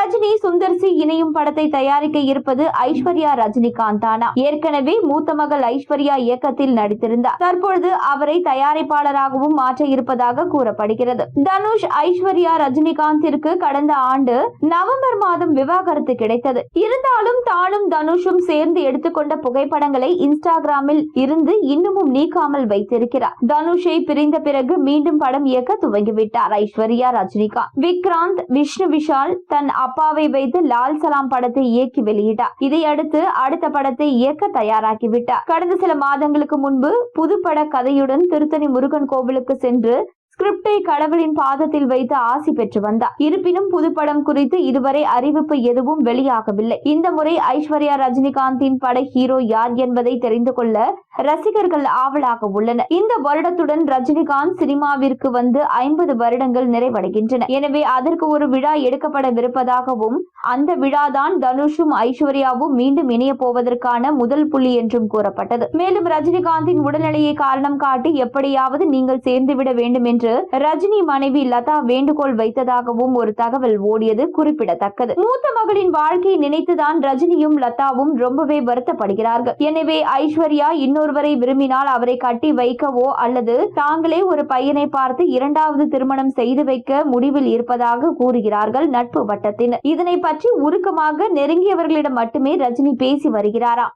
Rajini Sundar C இணையும் படத்தை தயாரிக்க இருப்பது ஐஸ்வர்யா ரஜினிகாந்த் தானா ஏற்கனவே மூத்த மகள் ஐஸ்வர்யா இயக்கத்தில் நடித்திருந்தார். தற்பொழுது அவரை தயாரிப்பாளராகவும் மாற்ற இருப்பதாக கூறப்படுகிறது. தனுஷ் ஐஸ்வர்யா ரஜினிகாந்திற்கு கடந்த ஆண்டு நவம்பர் மாதம் விவாகரத்து கிடைத்தது. இருந்தாலும் தானும் தனுஷும் சேர்ந்து எடுத்துக்கொண்ட புகைப்படங்களை இன்ஸ்டாகிராமில் இருந்து இன்னமும் நீக்காமல் வைத்திருக்கிறார். தனுஷை பிரிந்த பிறகு மீண்டும் படம் இயக்க துவங்கிவிட்டார் ஐஸ்வர்யா ரஜினிகாந்த். விக்ராந்த் விஷ்ணு விஷால் தன் அப்பாவை வைத்து லால் சலாம் படத்தை இயக்கி வெளியிட்டார். இதையடுத்து அடுத்த படத்தை இயக்க தயாராகிவிட்டார் கடந்த சில மாதங்களுக்கு முன்பு புதுப்பட கதையுடன் திருத்தணி முருகன் கோவிலுக்கு சென்று ஸ்கிரிப்டை கடவுளின் பாதத்தில் வைத்து ஆசி பெற்று வந்தார். இருப்பினும் புதுப்படம் குறித்து இதுவரை அறிவிப்பு எதுவும் வெளியாகவில்லை. இந்த முறை ஐஸ்வர்யா ரஜினிகாந்தின் பட ஹீரோ யார் என்பதை தெரிந்து கொள்ள ரசிகர்கள் ஆவலாக உள்ளனர். இந்த வருடத்துடன் ரஜினிகாந்த் சினிமாவிற்கு வந்து ஐம்பது வருடங்கள் நிறைவடைகின்றன. எனவே அதற்கு ஒரு விழா எடுக்கப்படவிருப்பதாகவும் அந்த விழாதான் தனுஷும் ஐஸ்வர்யாவும் மீண்டும் இணைய போவதற்கான முதல் புள்ளி என்றும் கூறப்பட்டது. மேலும் ரஜினிகாந்தின் உடல்நிலையை காரணம் காட்டி எப்படியாவது நீங்கள் சேர்ந்துவிட வேண்டும் என்று என்று ரஜினி மனைவி லதா வேண்டுகோள் வைத்ததாகவும் ஒரு தகவல் ஓடியது குறிப்பிடத்தக்கது. மூத்த மகளின் வாழ்க்கையை நினைத்துதான் ரஜினியும் லதாவும் ரொம்பவே வருத்தப்படுகிறார்கள். எனவே ஐஸ்வர்யா இன்னொருவரை விரும்பினால் அவரை கட்டி வைக்கவோ அல்லது தாங்களே ஒரு பையனை பார்த்து இரண்டாவது திருமணம் செய்து வைக்க முடிவில் இருப்பதாக கூறுகிறார்கள் நட்பு வட்டத்தினர். இதனை பற்றி உருக்கமாக நெருங்கியவர்களிடம் மட்டுமே ரஜினி பேசி வருகிறாராம்